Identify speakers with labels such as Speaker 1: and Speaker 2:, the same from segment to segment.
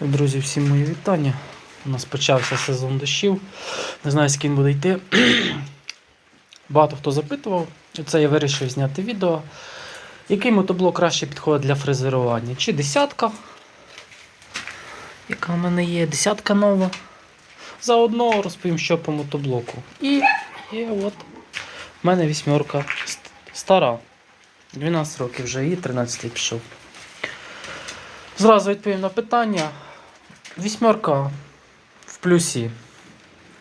Speaker 1: Друзі, всім мої вітання. У нас почався сезон дощів. Не знаю, скільки він буде йти. Багато хто запитував. Це я вирішив зняти відео. Який мотоблок краще підходить для фрезерування? Чи десятка? Яка в мене є? Десятка нова. Заодно розповім, що по мотоблоку. І є от. У мене вісьмерка стара. 12 років вже і 13 пішов. Зразу відповім на питання. Вісьмерка в плюсі.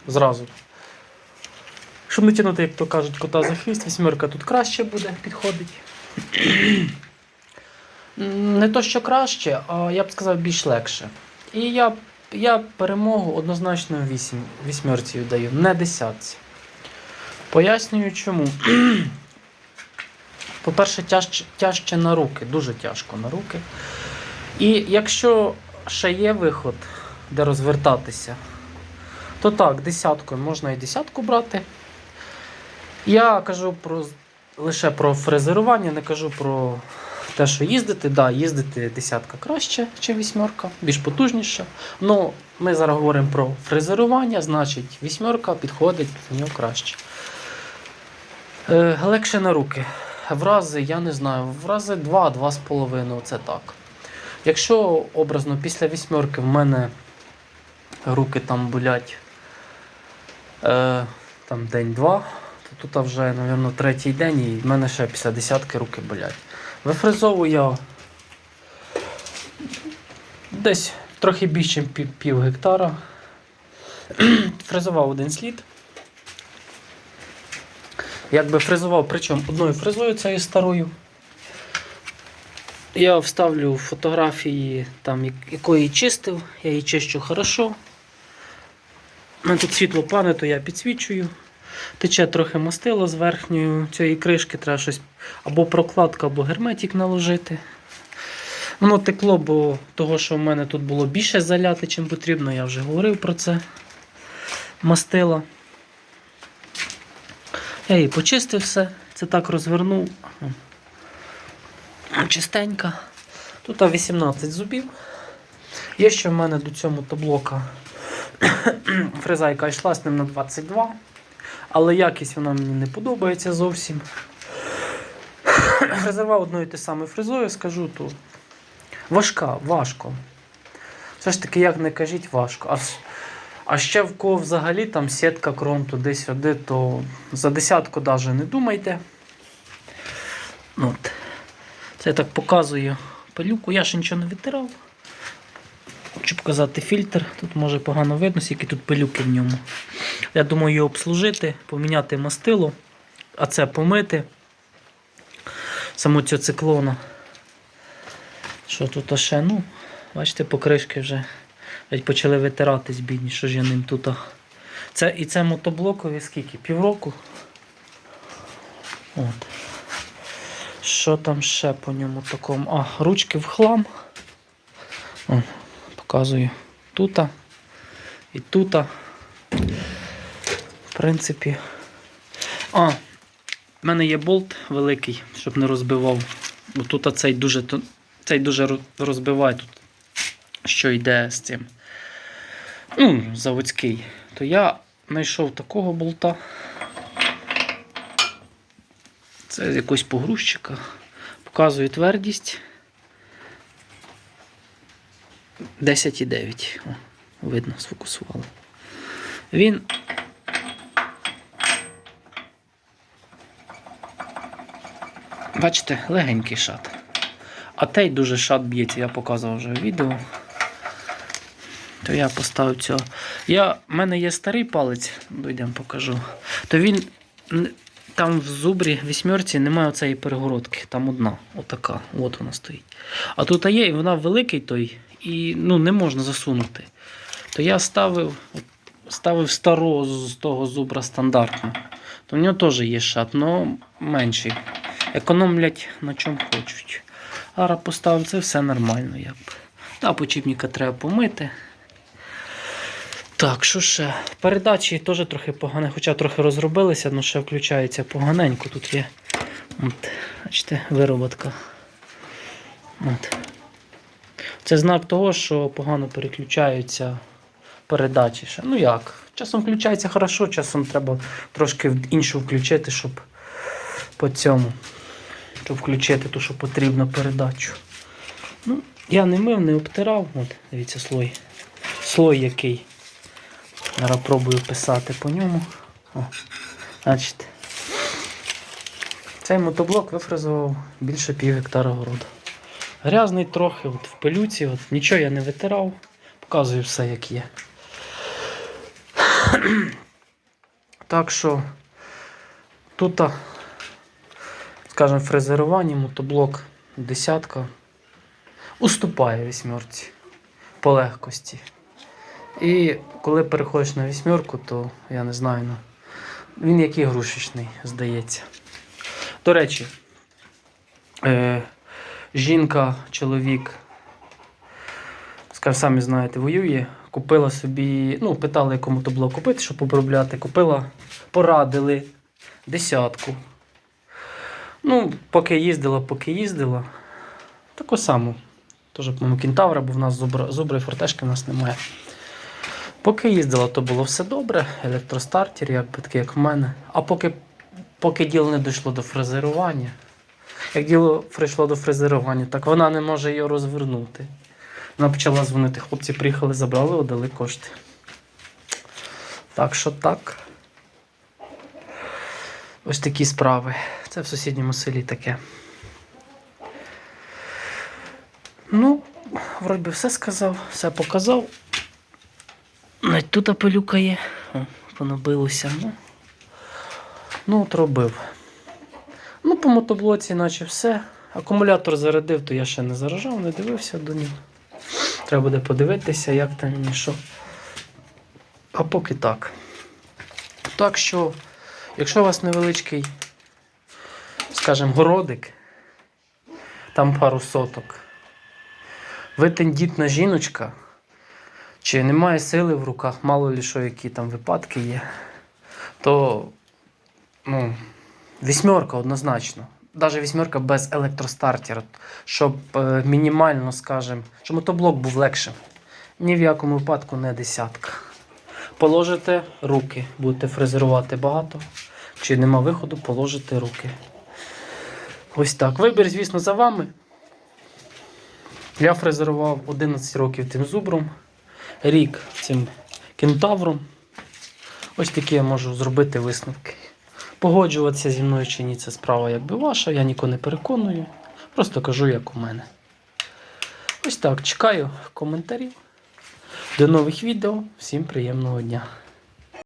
Speaker 1: Зразу. Щоб не тягнути, як то кажуть, кота за хвіст, вісьмерка тут краще буде підходить. Не то, що краще, а я б сказав більш легше. І я, я перемогу однозначно вісім, вісьмерці даю, не десятці. Пояснюю чому. По-перше, тяжче, тяжче на руки, дуже тяжко на руки. І якщо ще є виход, де розвертатися, то так, десяткою можна і десятку брати. Я кажу про, лише про фрезерування, не кажу про те, що їздити. Да, їздити десятка краще, ніж вісьмерка, більш потужніша. Ну, ми зараз говоримо про фрезерування, значить вісьмерка підходить в нього краще. Е, легше на руки. В рази, я не знаю, в рази 2-2,5, це так. Якщо образно після вісьмерки в мене руки там болять е, там день-два, то тут вже, мабуть, третій день і в мене ще після десятки руки болять. Вифрезовую я десь трохи більше ніж пів, гектара. Фрезував один слід. Якби фрезував, причому одною фрезою цією старою. Я вставлю фотографії, там, якої чистив, я її чищу хорошо. У тут світло пане, то я підсвічую. Тече трохи мастило з верхньої цієї кришки, треба щось або прокладка, або герметик наложити. Воно текло, бо того, що в мене тут було більше заляти, чим потрібно, я вже говорив про це. Мастила. Я її почистив все, це так розвернув. Чистенька. Тут 18 зубів. Є ще в мене до цього мотоблока фрезайка йшла з ним на 22. Але якість вона мені не подобається зовсім. Фрезерував одною і те саме фрезою, скажу, то важка, важко. Все ж таки, як не кажіть, важко. А, а ще в кого взагалі там сітка кром туди-сюди, то за десятку навіть не думайте. От. Це я так показую пилюку. Я ще нічого не витирав. Хочу показати фільтр. Тут може погано видно, скільки тут пилюки в ньому. Я думаю, його обслужити, поміняти мастило, а це помити. Саму цю циклону. Що тут ще? Ну, бачите, покришки вже навіть почали витиратись, бідні, що ж я ним тут. Це, і це мотоблокові скільки? Півроку. От. Що там ще по ньому такому? А, ручки в хлам. О, показую тута і тута. В принципі. А, в мене є болт великий, щоб не розбивав. Бо тут цей дуже, цей дуже розбиває тут, що йде з цим. Ну, заводський. То я знайшов такого болта. Це з якогось погрузчика. Показую твердість. 10,9. О, видно, сфокусували. Він. Бачите, легенький шат. А той дуже шат б'ється, я показував вже в відео. То я поставив цього. Я, в мене є старий палець, дойдемо покажу. То він там в зубрі вісьмерці немає оцеї перегородки. Там одна, отака. От вона стоїть. А тут є, і вона великий той, і ну, не можна засунути. То я ставив, ставив старого з того зубра стандартно. То в нього теж є шат, але менший. Економлять на чому хочуть. Зараз поставив це все нормально. Якби. Та почіпника треба помити. Так, що ще? Передачі теж трохи погане, хоча трохи розробилися, але ще включається поганенько. Тут є от, бачите, вироботка. От. Це знак того, що погано переключаються передачі. ще. Ну як? Часом включається хорошо, часом треба трошки іншу включити, щоб по цьому. Щоб включити ту, що потрібно передачу. Ну, я не мив, не обтирав. От, дивіться, слой. Слой який. Зараз пробую писати по ньому. О, бачите. Цей мотоблок вифрезував більше пів гектара городу. Грязний трохи, от в пилюці, от, нічого я не витирав, показую все як є. Так що тут, скажімо, фрезерування, мотоблок десятка уступає вісьмерці по легкості. І коли переходиш на вісьмерку, то я не знаю, ну, він як ігрушечний, здається. До речі, е, жінка, чоловік, скажімо, самі знаєте, воює, купила собі, ну, питали, якому то було купити, щоб обробляти. Купила, порадили десятку. Ну, поки їздила, поки їздила. Таку саму. Теж, по-моєму, кентавра, бо в нас зубра і фортешки в нас немає. Поки їздила, то було все добре. Електростартер, якби такий, як в мене. А поки, поки діло не дійшло до фрезерування. Як діло прийшло до фрезерування, так вона не може його розвернути. Вона почала дзвонити. Хлопці приїхали, забрали, отдали кошти. Так що так. Ось такі справи. Це в сусідньому селі таке. Ну, вроді би все сказав, все показав. Тут апелюка понабилося. Ну, ну от робив. Ну, по мотоблоці, наче все. Акумулятор зарядив, то я ще не заражав, не дивився до нього. Треба буде подивитися, як там і що. А поки так. Так що, якщо у вас невеличкий, скажімо, городик, там пару соток, ви тендітна жіночка, чи немає сили в руках, мало лі що, які там випадки є, то ну, вісьмерка однозначно. Навіть вісьмерка без електростартера, щоб е, мінімально, скажімо, щоб мотоблок був легшим. Ні в якому випадку не десятка. Положите руки, будете фрезерувати багато. Чи нема виходу, положите руки. Ось так. Вибір, звісно, за вами. Я фрезерував 11 років тим зубром, рік цим кентавром. Ось такі я можу зробити висновки. Погоджуватися зі мною чи ні, це справа якби ваша, я нікого не переконую. Просто кажу, як у мене. Ось так, чекаю коментарів. До нових відео. Всім приємного дня.